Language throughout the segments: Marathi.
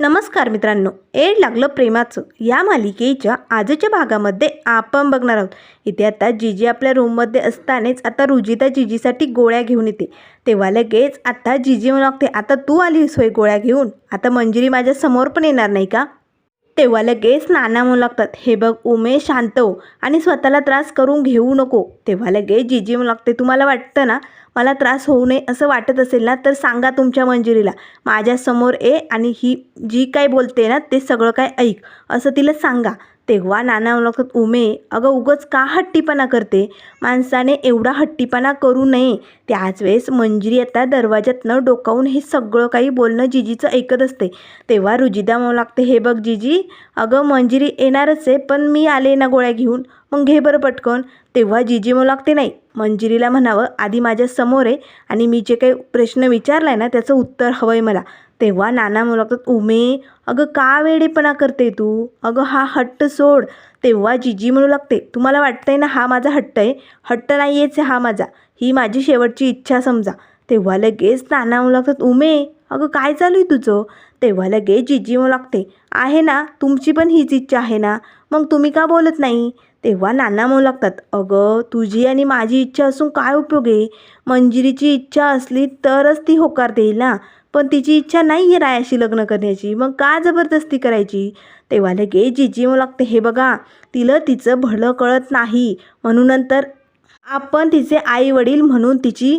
नमस्कार मित्रांनो एड लागलं प्रेमाचं. या मालिकेच्या आजच्या भागामध्ये आपण बघणार आहोत. इथे आता जिजी आपल्या रूममध्ये असतानाच आता रुजिता जिजीसाठी गोळ्या घेऊन येते. तेव्हा लगेच आता जिजी म्हणू लागते आता तू आलीस होय गोळ्या घेऊन? आता मंजिरी माझ्यासमोर पण येणार नाही का? तेव्हा लगेच नाना म्हणू लागतात हे बघ उमेश शांत हो आणि स्वतःला त्रास करून घेऊ नको. तेव्हा लगेच जिजी म्हणू लागते तुम्हाला वाटतं ना मला त्रास होऊ नये असं वाटत असेल ना तर सांगा तुमच्या मंजिरीला. माझ्यासमोर ये आणि ही जी काय बोलते ना ते सगळं काय ऐक. असं तिला सांगा. तेव्हा नाना म्हणू उमे अगं उगच का हट्टीपणा करते? माणसाने एवढा हट्टीपणा करू नये. त्याच वेळेस मंजिरी आता दरवाज्यातनं डोकावून हे सगळं काही बोलणं जिजीचं ऐकत असते. तेव्हा रुजिदा म्हणू लागते हे बघ जिजी अगं मंजिरी येणारच आहे पण मी आले ना गोळ्या घेऊन. मग घे बरं पटकन. तेव्हा जिजी म्हणू लागते नाही. मंजिरीला म्हणावं आधी माझ्यासमोर आहे आणि मी जे काही प्रश्न विचारला आहे ना त्याचं उत्तर हवं आहे मला. तेव्हा नाना म्हणू लागतात उमे अगं का वेडेपणा करते तू? अगं हा हट्ट सोड. तेव्हा जिजी म्हणू लागते तुम्हाला वाटतंय ना हा माझा हट्ट आहे? हट्ट नाही आहेच हा माझा. ही माझी शेवटची इच्छा समजा. तेव्हा लगेच नाना म्हणू लागतात उमे अगं काय चालू आहे तुझं? तेव्हा लगेच जिजी म्हणू लागते आहे ना तुमची पण हीच इच्छा आहे ना. मग तुम्ही का बोलत नाही? तेव्हा नाना म्हणू लागतात अगं तुझी आणि माझी इच्छा असून काय उपयोग आहे? मंजिरीची इच्छा असली तरच ती होकार देईल ना. पण तिची इच्छा नाही आहे रायाशी लग्न करण्याची. मग का जबरदस्ती करायची? तेव्हा लगे जिजी म्हणू लागते हे बघा तिला तिचं भलं कळत नाही. म्हणून नंतर आपण तिचे आई वडील म्हणून तिची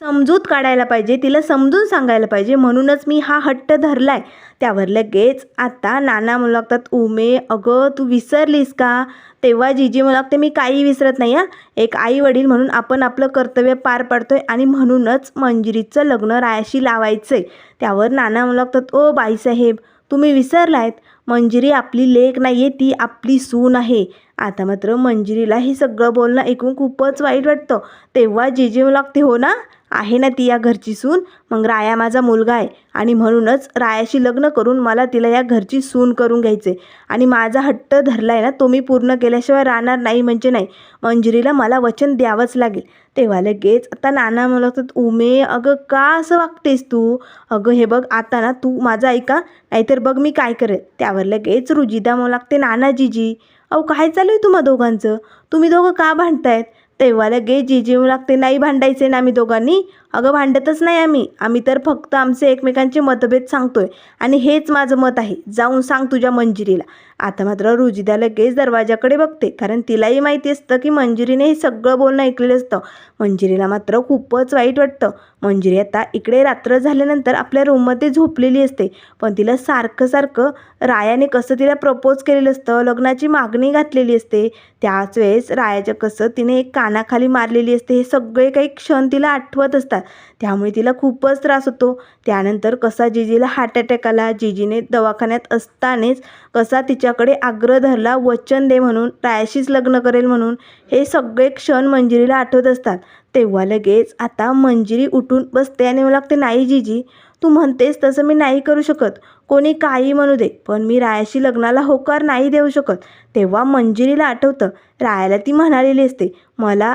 समजूत काढायला पाहिजे तिला समजून सांगायला पाहिजे. म्हणूनच मी हा हट्ट धरलाय. त्यावर लगेच आता नाना म्हणू लागतात उमे अगं तू विसरलीस का? तेव्हा जिजी म्हणू लागते मी काही विसरत नाही हा. एक आई वडील म्हणून आपण आपलं कर्तव्य पार पाडतोय आणि म्हणूनच मंजिरीचं लग्न रायाशी लावायचं आहे त्यावर नाना म्हणू लागतात ओ बाईसाहेब तुम्ही विसरलायत. मंजिरी आपली लेख नाही आहे ती आपली सून आहे. आता मात्र मंजिरीला हे सगळं बोलणं ऐकून खूपच वाईट वाटतं. तेव्हा जीजी म्हणू लागते हो ना? आहे ना ती या घरची सून? मग राया माझा मुलगा आहे आणि म्हणूनच रायाशी लग्न करून मला तिला या घरची सून करून घ्यायचे. आणि माझा हट्ट धरला आहे ना तो मी पूर्ण केल्याशिवाय राहणार नाही म्हणजे नाही. मंजुरीला मला वचन द्यावंच लागेल. तेव्हा लगेच आता नाना मला उमे अगं का असं वागतेस तू? अगं हे बघ आता ना तू माझं ऐका नाहीतर बघ मी काय करेल. त्यावर लगेच रुजिदा म्हणू लागते नानाजीजी. अहो काय चालू आहे तुम्हा दोघांचं? तुम्ही दोघं का भांडतायत? तेव्हा लगेच जिजी लागते नाही भांडायचे ना आम्ही दोघांनी. अगं भांडतच नाही आम्ही. आम्ही तर फक्त आमचे एकमेकांचे मतभेद सांगतोय. आणि हेच माझं मत आहे. जाऊन सांग तुझ्या मंजिरीला. आता मात्र रुजिदा लगेच दरवाजाकडे बघते. कारण तिलाही माहिती असतं की मंजिरीने हे सगळं बोलणं ऐकलेलं असतं. मंजिरीला मात्र खूपच वाईट वाटतं. मंजिरी आता इकडे रात्र झाल्यानंतर आपल्या रूममध्ये झोपलेली असते. पण तिला सारखं सारखं रायाने कसं तिला प्रपोज केलेलं असतं लग्नाची मागणी घातलेली असते. त्याच वेळेस रायाच्या कसं तिने एक कानाखाली मारलेली असते. हे सगळे काही क्षण तिला आठवत असतात. त्यामुळे तिला खूपच त्रास होतो. त्यानंतर कसा जिजीला हार्ट अटॅक आला जिजीने दवाखान्यात असतानाच कसा तिच्याकडे आग्रह धरला वचन दे म्हणून रायाशीच लग्न करेल म्हणून हे सगळे क्षण मंजिरीला आठवत असतात. तेव्हा लगेच आता मंजिरी उठून बसते आणि मला लागते नाही जिजी तू म्हणतेस तसं मी नाही करू शकत. कोणी काही म्हणू दे पण मी रायाशी लग्नाला होकार नाही देऊ शकत. तेव्हा मंजिरीला आठवतं रायाला ती म्हणालेली असते मला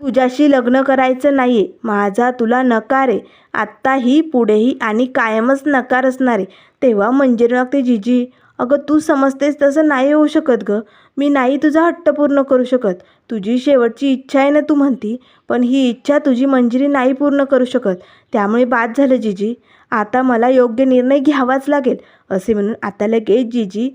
तुझ्याशी लग्न करायचं नाही आहे माझा तुला नकार आहे. आत्ताही पुढेही आणि कायमच नकार असणार आहे. तेव्हा मंजिरी लागते जिजी. अगं तू समजतेस तसं नाही होऊ शकत गं. मी नाही तुझा हट्ट पूर्ण करू शकत. तुझी शेवटची इच्छा आहे ना तू म्हणती. पण ही इच्छा तुझी मंजिरी नाही पूर्ण करू शकत. त्यामुळे बाद झालं जिजी. आता मला योग्य निर्णय घ्यावाच लागेल. असे म्हणून आता लगेच जिजी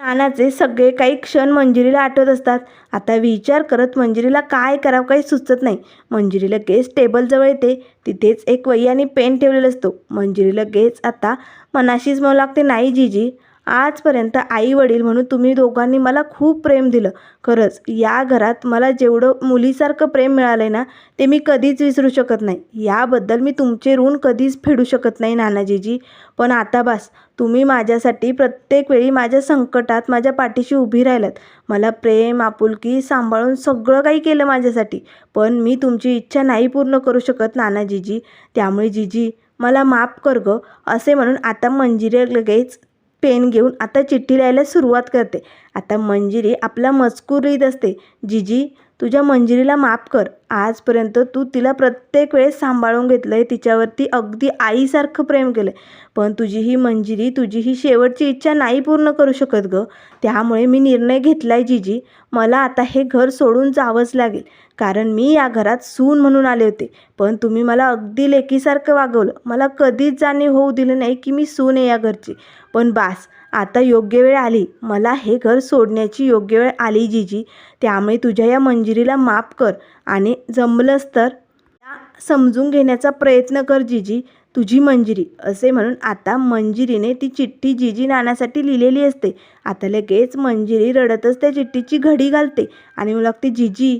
नानाचे सगळे काही क्षण मंजिरीला आठवत असतात. आता विचार करत मंजिरीला काय करावं काही सुचत नाही. मंजिरी लगेच टेबलजवळ येते. तिथेच एक वही आणि पेन ठेवलेला असतो. मंजिरी लगेच आता मनाशीच मला लागते. नाही जिजी. आजपर्यंत आई वडील म्हणून तुम्ही दोघांनी मला खूप प्रेम दिलं. खरंच या घरात मला जेवढं मुलीसारखं प्रेम मिळालं आहे ना ते मी कधीच विसरू शकत नाही. याबद्दल मी तुमचे ऋण कधीच फेडू शकत नाही नानाजीजी. पण आता बास तुम्ही माझ्यासाठी प्रत्येक वेळी माझ्या संकटात माझ्या पाठीशी उभी राहिलात. मला प्रेम आपुलकी सांभाळून सगळं काही केलं माझ्यासाठी. पण मी तुमची इच्छा नाही पूर्ण करू शकत नानाजीजी. त्यामुळे जीजी मला माफ कर गं असे म्हणून आता मंजिरी लगेच पेन घेऊन आता चिठ्ठी लिहायला सुरुवात करते. आता मंजिरी आपला मजकूर लिहित असते. जिजी तुझ्या मंजिरीला माफ कर. आजपर्यंत तू तिला प्रत्येक वेळेस सांभाळून घेतलं आहे तिच्यावरती अगदी आईसारखं प्रेम केलं आहे पण तुझी ही मंजिरी तुझी ही शेवटची इच्छा नाही पूर्ण करू शकत गं. त्यामुळे मी निर्णय घेतला आहे जीजी. मला आता हे घर सोडून जावंच लागेल. कारण मी या घरात सून म्हणून आले होते. पण तुम्ही मला अगदी लेकीसारखं वागवलं. मला कधीच जाणीव होऊ दिलं नाही की मी सून आहे या घरची. पण बास आता योग्य वेळ आली. मला हे घर सोडण्याची योग्य वेळ आली जीजी. त्यामुळे तुझ्या या मंजिरीला माफ कर आणि जमलंच तर. समजून घेण्याचा प्रयत्न कर जीजी. तुझी मंजिरी असे म्हणून आता मंजिरीने ती चिठ्ठी जीजी नानासाठी लिहिलेली असते. आता लगेच मंजिरी रडतच त्या चिठ्ठीची घडी घालते आणि मग लागते जीजी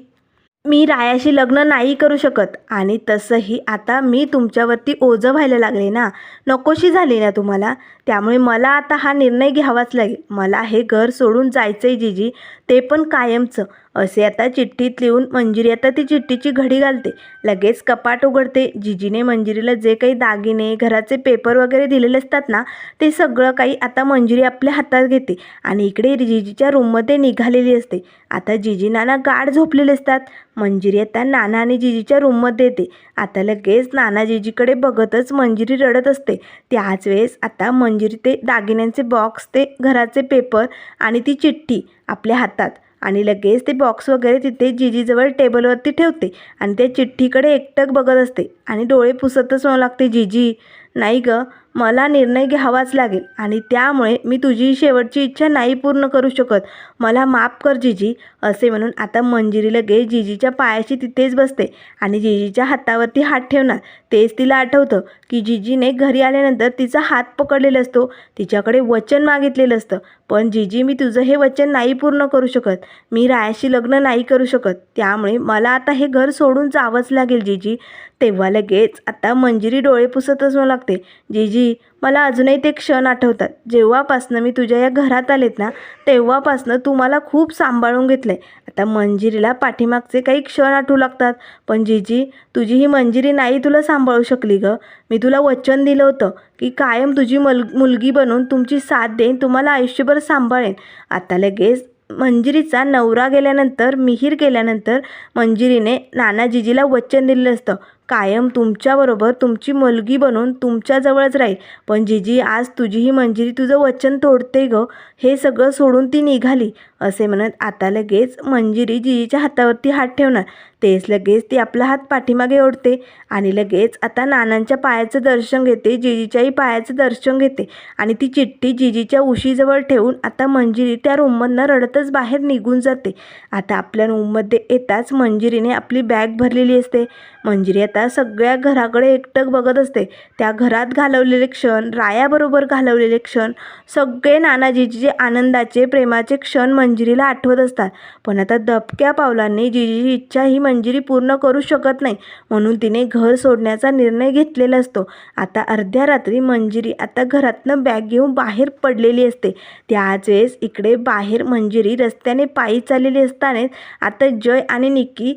मी रायाशी लग्न नाही करू शकत. आणि तसंही आता मी तुमच्यावरती ओझं व्हायला लागले ना. नकोशी झाली ना तुम्हाला. त्यामुळे मला आता हा निर्णय घ्यावाच लागेल. मला हे घर सोडून जायचं आहे जीजी. ते पण कायमचं. असे आता चिठ्ठीत लिहून मंजिरी आता ती चिठ्ठीची घडी घालते. लगेच कपाट उघडते. जिजीने मंजिरीला जे काही दागिने घराचे पेपर वगैरे दिलेले असतात ना ते सगळं काही आता मंजिरी आपल्या हातात घेते आणि इकडे जिजीच्या रूममध्ये निघालेली असते. आता जिजी नाना गाढ झोपलेले असतात. मंजिरी आता नाना आणि जिजीच्या रूममध्ये येते. आता लगेच नाना जिजीकडे बघतच मंजिरी रडत असते. त्याच वेळेस आता मंजिरी ते दागिन्यांचे बॉक्स ते घराचे पेपर आणि ती चिठ्ठी आपल्या हातात. आणि लगेच ते बॉक्स वगैरे तिथे जिजीजवळ टेबलवरती ठेवते आणि त्या चिठ्ठीकडे एकटक बघत असते आणि डोळे पुसतच म्हणू लागते जिजी नाही गं मला निर्णय घ्यावाच लागेल आणि त्यामुळे मी तुझी शेवटची इच्छा नाही पूर्ण करू शकत. मला माफ कर जिजी असे म्हणून आता मंजिरी लगेच जिजीच्या पायाशी तिथेच बसते आणि जिजीच्या हातावरती हात ठेवणार. तेच तिला आठवतं की जिजीने घरी आल्यानंतर तिचा हात पकडलेला असतो. तिच्याकडे वचन मागितलेलं असतं. पण जिजी मी तुझं हे वचन नाही पूर्ण करू शकत. मी रायाशी लग्न नाही करू शकत. त्यामुळे मला आता हे घर सोडून जावंच लागेल जिजी. तेव्हा लगेच आता मंजिरी डोळे पुसतच म्हणू लागते. जिजी मला अजूनही ते क्षण आठवतात. जेव्हापासनं मी तुझ्या या घरात आलेत ना तेव्हापासनं तू मला खूप सांभाळून घेतलं आहे आता मंजिरीला पाठीमागचे काही क्षण आठवू लागतात. पण जीजी तुझी ही मंजिरी नाही तुला सांभाळू शकली गं. मी तुला वचन दिलं होतं की कायम तुझी मल मुलगी बनून तुमची साथ देईन तुम्हाला आयुष्यभर सांभाळेन. आता लगेच मंजिरीचा नवरा गेल्यानंतर मिहीर गेल्यानंतर मंजिरीने नाना जिजीला वचन दिलेलं असतं. कायम तुमच्याबरोबर तुमची मुलगी बनून तुमच्याजवळच राहील. पण जिजी आज तुझी ही मंजिरी तुझं वचन तोडते गं. हे सगळं सोडून ती निघाली असे म्हणत आता लगेच मंजिरी जिजीच्या हातावरती हात ठेवणार. तेच लगेच ती आपला हात पाठीमागे ओढते आणि लगेच आता नानांच्या पायाचं दर्शन घेते जिजीच्याही पायाचं दर्शन घेते आणि ती चिठ्ठी जिजीच्या उशीजवळ ठेवून आता मंजिरी त्या रूममधनं रडतच बाहेर निघून जाते. आता आपल्या रूममध्ये येताच मंजिरीने आपली बॅग भरलेली असते. मंजिरी आता सगळ्या घराकडे एकटक बघत असते. त्या घरात घालवलेले क्षण रायाबरोबर घालवलेले क्षण सगळे नानाजीचे आनंदाचे प्रेमाचे क्षण मंजिरीला आठवत असतात. पण आता दबक्या पावलांनी जिजीची इच्छा ही मंजिरी पूर्ण करू शकत नाही. म्हणून तिने घर सोडण्याचा निर्णय घेतलेला असतो. आता अर्ध्या रात्री मंजिरी आता घरातनं बॅग घेऊन बाहेर पडलेली असते. त्याच वेळेस इकडे बाहेर मंजिरी रस्त्याने पायी चाललेली असतानाच आता जय आणि निक्की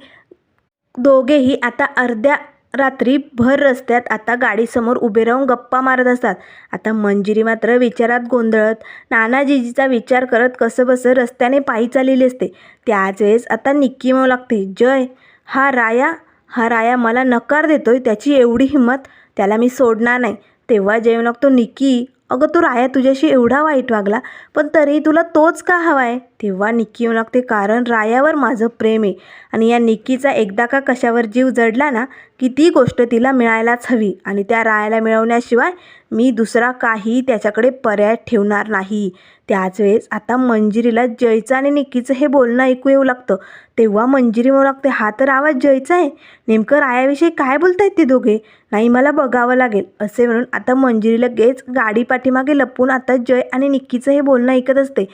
दोघेही आता अर्ध्या रात्री भर रस्त्यात आता गाडीसमोर उभे राहून गप्पा मारत असतात. आता मंजिरी मात्र विचारात गोंधळत नानाजीजीचा विचार करत कसं बसं रस्त्याने पायी चाललेली असते. त्याच वेळेस आता निक्की म्हणू लागते जय हा राया हा राया मला नकार देतोय त्याची एवढी हिंमत त्याला मी सोडणार नाही. तेव्हा जय लागतो निक्की अगं तो राया तुझ्याशी एवढा वाईट वागला पण तरी तुला तोच का हवा आहे तेव्हा निक्की येऊ लागते कारण रायावर माझं प्रेम आहे. आणि या निक्कीचा एकदा का कशावर जीव जडला ना की ती गोष्ट तिला मिळायलाच हवी. आणि त्या रायाला मिळवण्याशिवाय मी दुसरा काही त्याच्याकडे पर्याय ठेवणार नाही. त्याच वेळेस आता मंजिरीला जयचं आणि निक्कीचं हे बोलणं ऐकू येऊ लागतं. तेव्हा मंजिरी म्हणू लागते हा तर आवाज जयचा आहे. नेमकं रायाविषयी काय बोलतायत ते दोघे? नाही मला बघावं लागेल. असे म्हणून आता मंजिरी लगेच गाडी पाठीमागे लपून आता जय आणि निक्कीचं हे बोलणं ऐकत असते.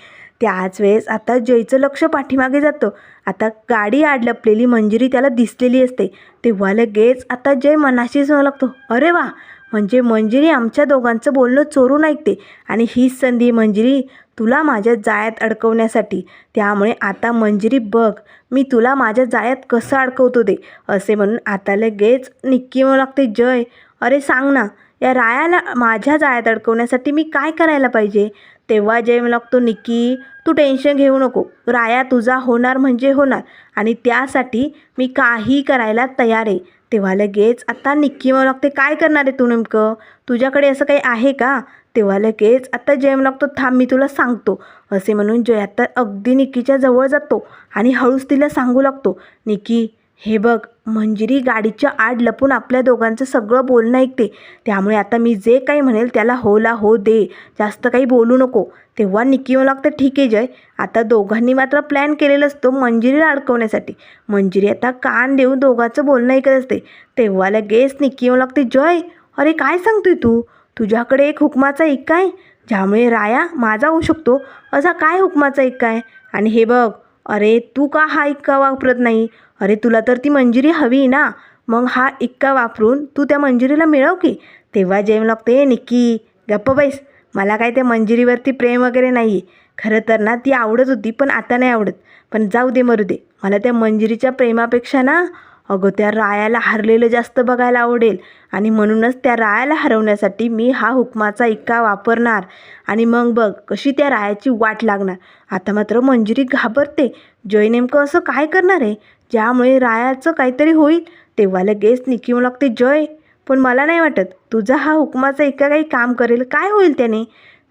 त्याच वेळेस आता जयचं लक्ष पाठीमागे जातं. आता गाडी आड लपलेली मंजिरी त्याला दिसलेली असते. तेव्हा लगेच आता जय मनाशीच म्हणू लागतो अरे वा! म्हणजे मंजिरी आमच्या दोघांचं बोलणं चोरून ऐकते. आणि हीच संधी मंजिरी तुला माझ्या जाळ्यात अडकवण्यासाठी. त्यामुळे आता मंजिरी बघ मी तुला माझ्या जाळ्यात कसं अडकवतो ते असे म्हणून आता लगेच निक्की म्हणू लागते जय अरे सांग ना या रायाला माझ्या जाळ्यात अडकवण्यासाठी मी काय करायला पाहिजे? तेव्हा जय मला लागतो निक्की तू टेन्शन घेऊ नको. राया तुझा होणार म्हणजे होणार. आणि त्यासाठी मी काही करायला तयार आहे. तेव्हा लगेच आता निक्की मला लागते काय करणार आहे तू नेमकं? तुझ्याकडे असं काही आहे का? तेव्हा लगेच आता जय मला लागतो थांब मी तुला सांगतो. असे म्हणून जय आता अगदी निक्कीच्या जवळ जातो आणि हळूच तिला सांगू लागतो निकी हे बघ मंजिरी गाडीच्या आड लपून आपल्या दोघांचं सगळं बोलणं ऐकते. त्यामुळे आता मी जे काही म्हणेल त्याला होला हो दे. जास्त काही बोलू नको. तेव्हा निक्की मला लागतं ठीक आहे जय. आता दोघांनी मात्र प्लॅन केलेला असतो मंजिरीला अडकवण्यासाठी. मंजिरी आता कान देऊन दोघांचं बोलणं ऐकत असते. तेव्हा लगेच निक्की मला लागते जय अरे काय सांगतोय तू? तुझ्याकडे एक हुकमाचा इक्का आहे ज्यामुळे राया माझा होऊ शकतो. असा काय हुकमाचा इक्का आहे आणि हे बघ अरे तू का हा इक्का वापरत नाही? अरे तुला तर ती मंजिरी हवी ना. मग हा इक्का वापरून तू त्या मंजिरीला मिळव की? तेव्हा जेम लागते निक्की गप्प बैस. मला काय त्या मंजिरीवरती प्रेम वगैरे नाही. आहे खरं तर ना ती आवडत होती पण आता नाही आवडत. पण जाऊ दे मरू दे. मला त्या मंजिरीच्या प्रेमापेक्षा ना अगं त्या रायाला हरलेलं जास्त बघायला आवडेल. आणि म्हणूनच त्या रायाला हरवण्यासाठी मी हा हुकमाचा इक्का वापरणार. आणि मग बघ कशी त्या रायाची वाट लागणार. आता मात्र मंजिरी घाबरते. जय नेमकं असं काय करणार आहे? ज्यामुळे रायाचं काहीतरी होईल तेव्हा लगेच निकी लागते जय. पण मला नाही वाटत. तुझा हा हुकमाचा इतका काही काम करेल काय होईल त्याने?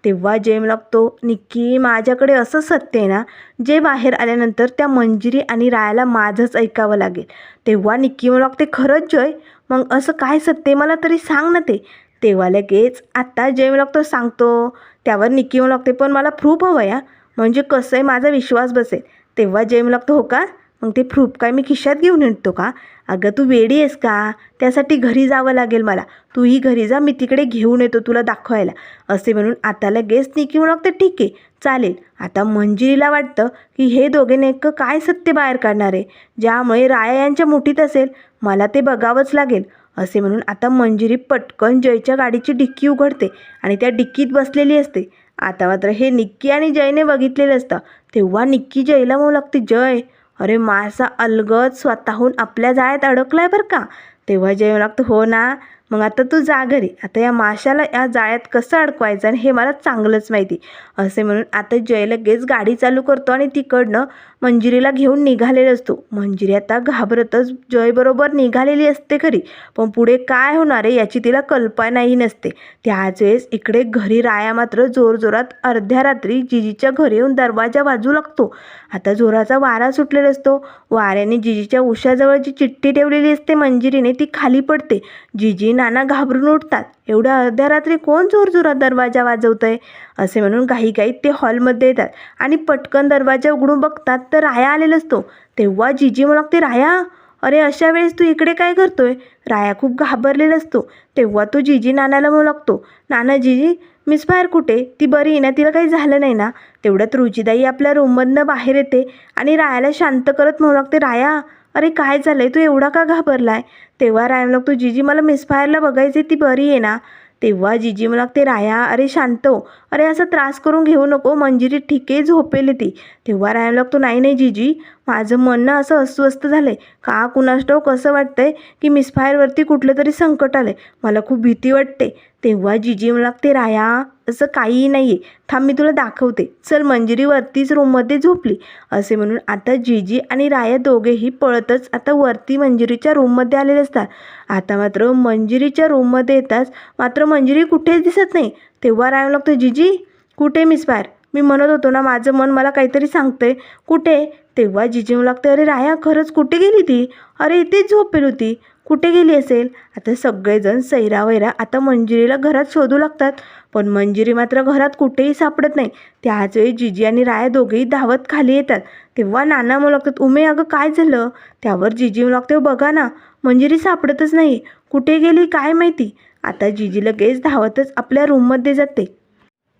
तेव्हा जेम लागतो. निक्की माझ्याकडे असं सत्य आहे ना जे बाहेर आल्यानंतर त्या मंजिरी आणि रायाला माझंच ऐकावं लागेल. तेव्हा निक्की म्हणू लागते खरंच जय? मग असं काय सत्य आहे? मला तरी सांग ना ते. तेव्हा लगेच आत्ता जेम लागतो सांगतो. त्यावर निक्की म्हणू लागते पण मला प्रूफ हवं या. म्हणजे कसं आहे? माझा विश्वास बसेल. तेव्हा जेम लागतो हो का? मग ते प्रूफ काय मी खिशात घेऊन येतो का? अगं तू वेडी आहेस का? त्यासाठी घरी जावं लागेल मला. तूही घरी जा मी तिकडे घेऊन येतो तुला दाखवायला. असे म्हणून आता लगेच निकी म्हणू लागते ठीक आहे चालेल. आता मंजिरीला वाटतं की हे दोघे नेमकं काय सत्य बाहेर काढणार आहे? ज्यामुळे राया यांच्या मुठीत असेल मला ते बघावंच लागेल. असे म्हणून आता मंजिरी पटकन जयच्या गाडीची डिक्की उघडते आणि त्या डिक्कीत बसलेली असते. आता मात्र हे निक्की आणि जयने बघितलेलं असतं. तेव्हा निक्की जयला म्हणू लागते जय अरे मासा अलगद स्वतःहून आपल्या जाळ्यात अडकला आहे बरं का. तेव्हा जय लागतं हो ना मग आता तू जा घरी. आता या माशाला या जाळ्यात कसं अडकवायचं आणि हे मला चांगलंच माहिती. असे म्हणून आता जय लगेच गाडी चालू करतो आणि तिकडनं मंजिरीला घेऊन निघालेला असतो. मंजिरी आता घाबरतच जयबरोबर निघालेली असते खरी. पण पुढे काय होणार आहे याची तिला कल्पनाही नसते. त्याच वेळेस इकडे घरी राया मात्र जोरजोरात अर्ध्या रात्री जिजीच्या घरी येऊन दरवाजा वाजू लागतो. आता जोराचा वारा सुटलेला असतो. वाऱ्याने जिजीच्या उशाजवळ जी चिठ्ठी ठेवलेली असते मंजिरीने ती खाली पडते. जिजी नाना घाबरून उठतात. एवढ्या अर्ध्या रात्री कोण जोरजोरात दरवाजा वाजवतंय? असे म्हणून घाईघाईत ते हॉलमध्ये येतात. आणि पटकन दरवाजा उघडून बघतात तर राया आलेला असतो. तेव्हा जिजी म्हणू लागते राया अरे अशा वेळेस तू इकडे काय करतोय? राया खूप घाबरलेला असतो. तेव्हा तो जिजी नानाला म्हणू लागतो नाना जिजी मिस बाहेर कुठे? ती बरी आहे ना? तिला काही झालं नाही ना? तेवढ्यात रुजीदाई आपल्या रूममधनं बाहेर येते आणि रायाला शांत करत म्हणू लागते राया अरे काय झालंय? तू एवढा का घाबरला आहे तेव्हा राया म्हणू लागतो जिजी मला मिस बाहेरला बघायचे ती बरी आहे ना? तेव्हा जिजी मला लागते राया अरे शांत हो. अरे असा त्रास करून घेऊ नको मंजिरी ठीके झोपेली झोपेल ती. तेव्हा राया लागतो नाही नाही जिजी. माझं मन ना असं अस्वस्थ झालं आहे का कुणास ठाऊक कसं वाटतंय की मिसफायरवरती कुठलं तरी संकट आलं आहे मला खूप भीती वाटते. तेव्हा जिजी लागते राया. असं काहीही नाही आहे थांब मी तुला दाखवते. चल मंजिरी वरतीच रूममध्ये झोपली. असे म्हणून आता जिजी आणि राया दोघेही पळतच आता वरती मंजिरीच्या रूममध्ये आलेले असतात. आता मात्र मंजिरीच्या रूममध्ये येताच मात्र मंजिरी कुठेच दिसत नाही. तेव्हा राया लागतो जिजी कुठे मिस पायर मी म्हणत होतो ना माझं मन मला काहीतरी सांगतंय. कुठे? तेव्हा जिजी म्हणू लागते अरे राया खरंच कुठे गेली ती? अरे इथेच झोपेल होती. कुठे गेली असेल? आता सगळेजण सैरा वैरा आता मंजिरीला घरात शोधू लागतात. पण मंजिरी मात्र घरात कुठेही सापडत नाही. त्याच वेळी जिजी आणि राया दोघेही धावत खाली येतात. तेव्हा नाना म्हणू लागतात उमे अगं काय झालं? त्यावर जिजी म्हणू लागते हो, बघा ना मंजिरी सापडतच नाही. कुठे गेली? काय माहिती? आता जिजी लगेच धावतच आपल्या रूममध्ये जाते.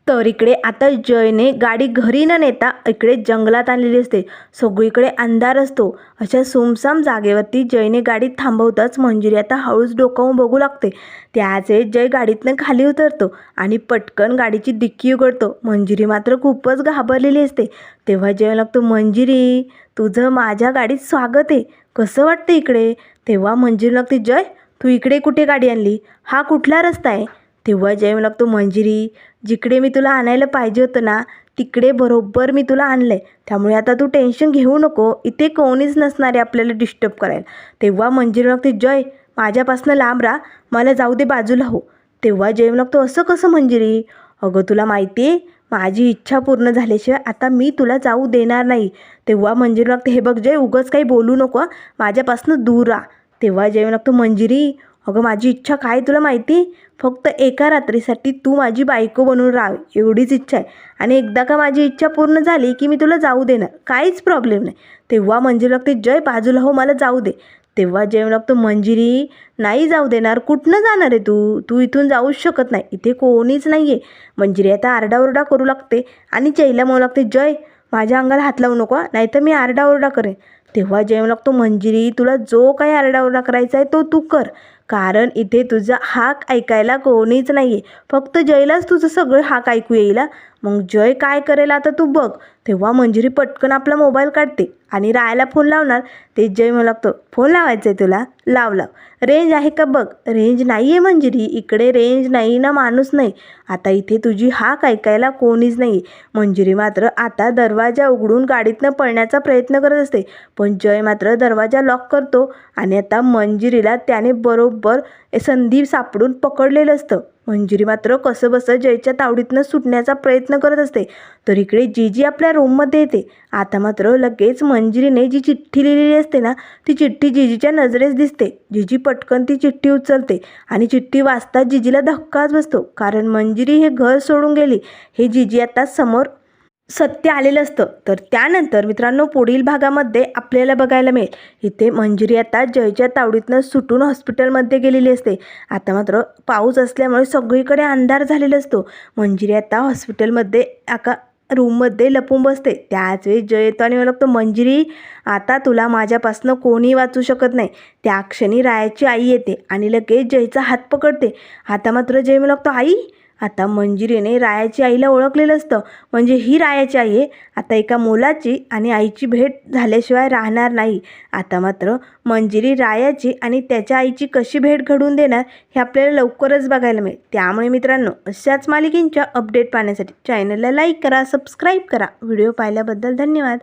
तर इकडे आता जयने गाडी घरी न नेता इकडे जंगलात आणलेली असते. सगळीकडे अंधार असतो. अशा सुमसाम जागेवरती जयने गाडी थांबवताच मंजिरी आता हळूच डोकावून बघू लागते. त्याच वेळेस जय गाडीतनं खाली उतरतो आणि पटकन गाडीची डिक्की उघडतो. मंजिरी मात्र खूपच घाबरलेली असते. तेव्हा जय लागतो मंजिरी तुझं माझ्या गाडीत स्वागत आहे. कसं वाटतं इकडे? तेव्हा मंजिरी लागते जय तू इकडे कुठे गाडी आणली? हा कुठला रस्ता आहे? तेव्हा जय लागतो मंजिरी जिकडे मी तुला आणायला पाहिजे होतं ना तिकडे बरोबर मी तुला आणलं आहे त्यामुळे आता तू टेन्शन घेऊ नको इथे कोणीच नसणार आहे आपल्याला डिस्टर्ब करायला. तेव्हा मंजिरी लागते जय माझ्यापासनं लांब राहा मला जाऊ दे बाजूला हो. तेव्हा जय लागतो असं कसं मंजिरी? अगं तुला माहिती आहे माझी इच्छा पूर्ण झाल्याशिवाय आता मी तुला जाऊ देणार नाही. तेव्हा मंजिरी लागते हे बघ जय उगंच काही बोलू नको माझ्यापासनं दूर राहा. तेव्हा जय लागतो मंजिरी अगं माझी इच्छा काय तुला माहिती? फक्त एका रात्रीसाठी तू माझी बायको बनून राहावी एवढीच इच्छा आहे. आणि एकदा का माझी इच्छा पूर्ण झाली की मी तुला जाऊ देणार काहीच प्रॉब्लेम नाही. तेव्हा मंजिरी लागते जय बाजूला हो मला जाऊ दे. तेव्हा जय लागतो मंजिरी नाही जाऊ देणार कुठनं जाणार आहे तू? तू इथून जाऊच शकत नाही इथे कोणीच नाही आहे मंजिरी आता आरडाओरडा करू लागते आणि जयला म्हणू लागते जय माझ्या अंगाला हात लावू नको नाहीतर मी आरडाओरडा करेन. तेव्हा जय लागतो मंजिरी तुला जो काही आरडाओरडा करायचा आहे तो तू कर. कारण इथे तुझा हाक ऐकायला कोणीच नाही आहे फक्त जयलाच तुझं सगळं हाक ऐकू येईल मग जय काय करेल आता तू बघ. तेव्हा मंजिरी पटकन आपला मोबाईल काढते आणि रायाला फोन लावणार. ते जय म्हणू लागतो फोन लावायचा आहे तुला? लाव लाव. रेंज आहे का बघ. रेंज नाही आहे मंजिरी. इकडे रेंज नाही ना माणूस नाही. आता इथे तुझी हाक ऐकायला कोणीच नाही मंजिरी मात्र आता दरवाजा उघडून गाडीतनं पळण्याचा प्रयत्न करत असते. पण जय मात्र दरवाजा लॉक करतो आणि आता मंजिरीला त्याने बरोबर संधी सापडून पकडलेलं असतं. मंजिरी मात्र कसं बसं जयच्या तावडीतनं सुटण्याचा प्रयत्न करत असते. तर इकडे जीजी आपल्या रूममध्ये येते. आता मात्र लगेच मंजिरीने जी चिठ्ठी लिहिलेली असते ना ती चिठ्ठी जीजीच्या नजरेस दिसते. जीजी पटकन ती चिठ्ठी उचलते आणि चिठ्ठी वाचताच जीजीला धक्काच बसतो. कारण मंजिरी हे घर सोडून गेली. हे जीजी आता समोर सत्य आलेलं असतं. तर त्यानंतर मित्रांनो पुढील भागामध्ये आपल्याला बघायला मिळेल. इथे मंजिरी आता जयच्या तावडीतनं सुटून हॉस्पिटलमध्ये गेलेली असते. आता मात्र पाऊस असल्यामुळे सगळीकडे अंधार झालेला असतो. मंजिरी आता हॉस्पिटलमध्ये एका रूममध्ये लपून बसते. त्याच वेळी जय येतो आणि मला लागतो मंजिरी आता तुला माझ्यापासनं कोणी वाचू शकत नाही त्या क्षणी रायाची आई येते आणि लगेच जयचा हात पकडते. आता मात्र जय मला लागतो आई आता मंजिरीने रायाची आईला ओळखलेलं असतं. म्हणजे ही रायाची आई आहे. आता एका मुलाची आणि आईची भेट झाल्याशिवाय राहणार नाही. आता मात्र मंजिरी रायाची आणि त्याच्या आईची कशी भेट घडवून देणार हे आपल्याला लवकरच बघायला मिळेल. त्यामुळे मित्रांनो अशाच मालिकेंच्या अपडेट पाहण्यासाठी चॅनलला लाईक करा सबस्क्राईब करा. व्हिडिओ पाहिल्याबद्दल धन्यवाद.